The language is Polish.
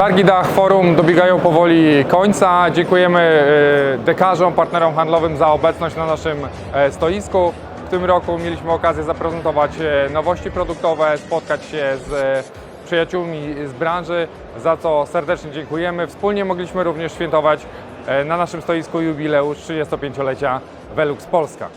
Targi Dach Forum dobiegają powoli końca. Dziękujemy e, dekarzom, partnerom handlowym za obecność na naszym e, stoisku. W tym roku mieliśmy okazję zaprezentować e, nowości produktowe, spotkać się z przyjaciółmi z branży, za co serdecznie dziękujemy. Wspólnie mogliśmy również świętować na naszym stoisku jubileusz 35-lecia Velux Polska.